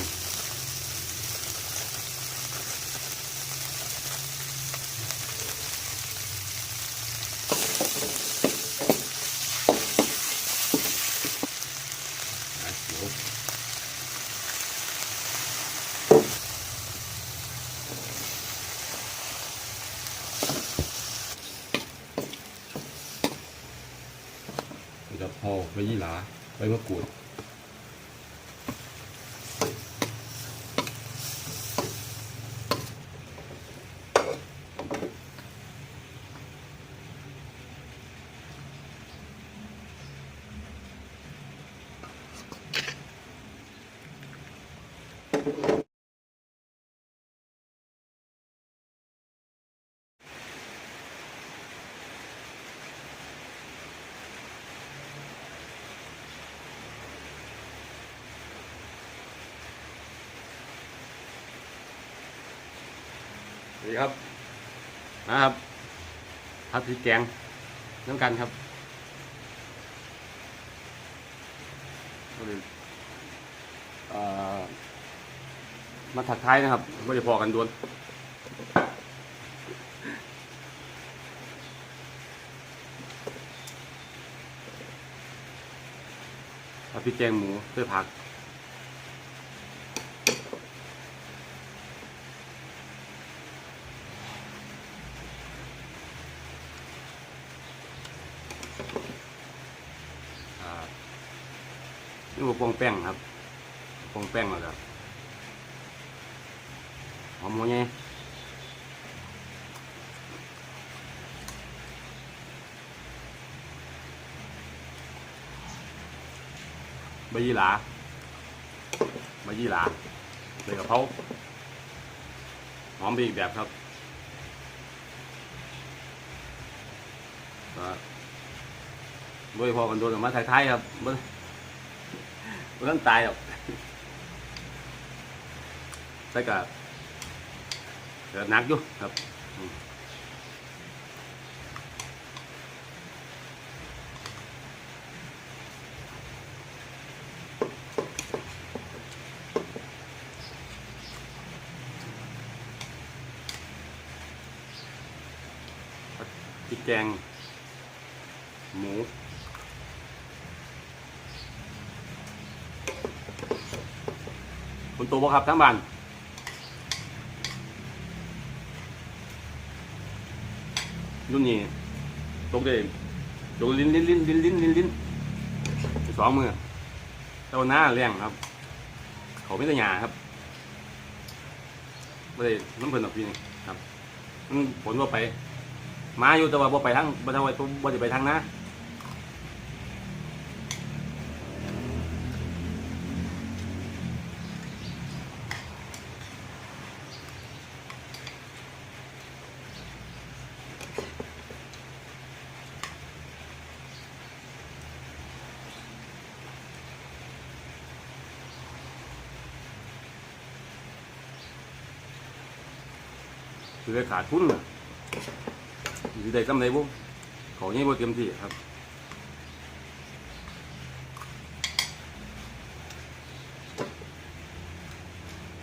งอะเดี๋ยวพอใบยี่หลาใบมะกรูด ดีครับนะครับพัดพริกแกงน้ำกันครับมาถักท้ายนะครับไม่ได้พอกันดวนพัดพริกแกงหมูเพื่อผัก นี่ว่ปองแป้งครับปองแป้งแล้วครับหอมหัวไงใบยี่หลาใบยี่หลาใบกะเพราหอมไปอีกแบบครับก็โดยพอกันโดนออกมาท้ายๆครับ บ่บ่ต้องตายหรอกแต่ก็ก็หนักอยู่ครับอืมพริกแกงหมู คุณตัวบ่ครับทั้งบ้านรุ่นนี้ตกเลยตกลิ้นลิ้นลิ้นลิ้นลิ้นลิ้นลิ้นสองมือเต้าหน้าแรงครับ เขาไม่ได้หยาครับไม่ได้น้ำเพลินหรอกพี่นี่ครับมันผลว่าไป มาอยู่แต่ว่าบ่ไปทางบ่ทางไว้บ่ได้ไปทางนะ คือได้ขาดทุนน่ะสิได้กำไรบ่เขานี่บ่เต็มที่ครับ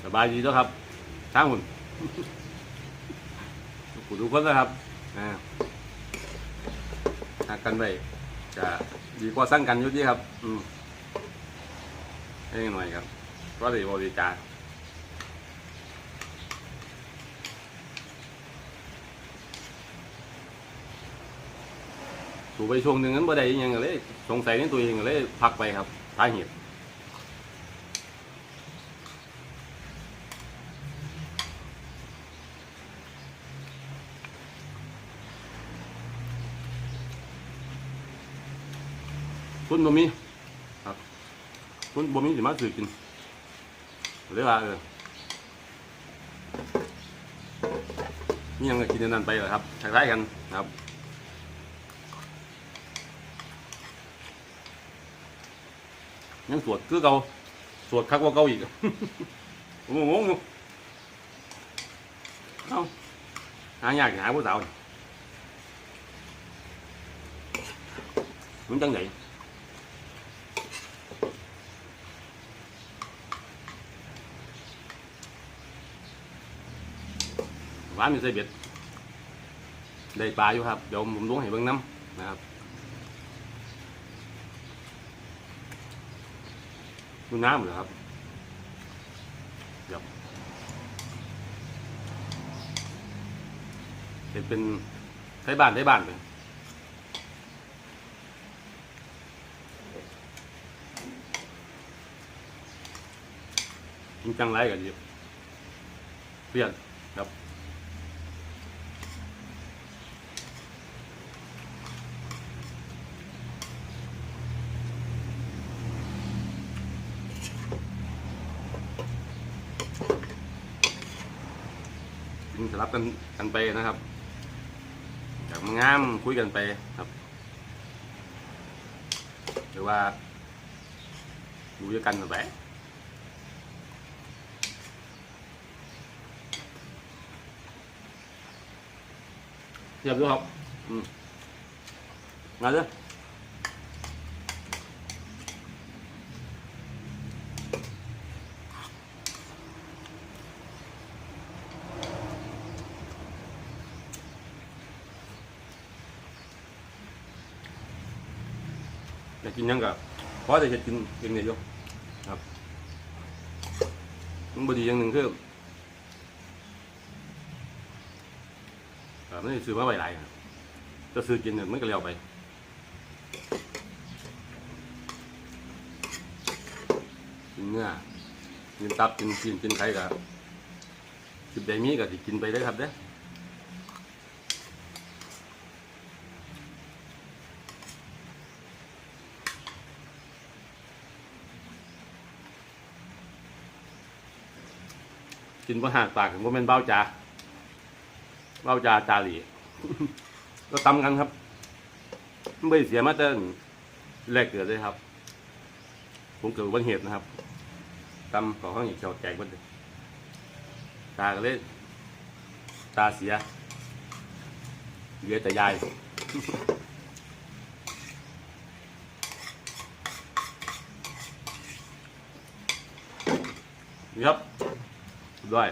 สบายดีแล้วครับทางหุ่นกูทุกคนนะครับอ่าหักกันไปจะดีกว่าสร้างกันอยู่ดีครับ อืมให้หน่อยครับก็ดีบริจาค สูไปช่วงหนึ่งนั้นบ่ได้อิหยังก็เลยสงสัยในตัวเองก็เลยพักไปครับสาเหตุคุณบ่มีครับคุณบ่มีสิมาซื้อกินเลยว่าเออนี่ยังก็กินอันนั้นไปเหรอครับคล้ายๆกันครับ ยังสวดคือเก่าสวดคักกว่าเก่าอีกผมงงอยู่เอ้าหายากหาผู้สาวมันจังไหนหวานมีใส่เบ็ดได้ปลาอยู่ครับ เดี๋ยวผมล้วงให้เบิ้งน้ำนะครับ ดูน้ำเหรอครับเดี๋ยวเห็นเป็นไทยบ้านไทยบ้านเลยจริงจังไรกันอยู่เปลี่ยนครับ สลับกันกันไปนะครับอยากมางามคุยกันไปครับหรือว่าอยู่ด้วยกันไปเทียบด้วยครับอืมมาเลย อยากกินหยังกับพอจะเห็ดกินเองเนี่ยโยครับมันบดีอย่างหนึ่งคือเอ่อไม่ได้ซื้อมาไว้หลายครับจะซื้อกินเนี่ยมันก็เลี้ยวไปกินเนื้อกินตับกินกินกินไข่กับกินไดมีก็สิกินไปได้ครับเด้อ กินว่าหากปากผมเป็นเบ้าจ่าเบ้าจ่าจาหลีก็ตำกันครับไม่เสียมาเต้นแรกเกิดเลยครับ ผมเกิดอุบัติเหตุนะครับตำของข้างอีกเขียแจกเบันเลยตาก็เลยตาเสียเหลือแต่ยายครับ ด้วย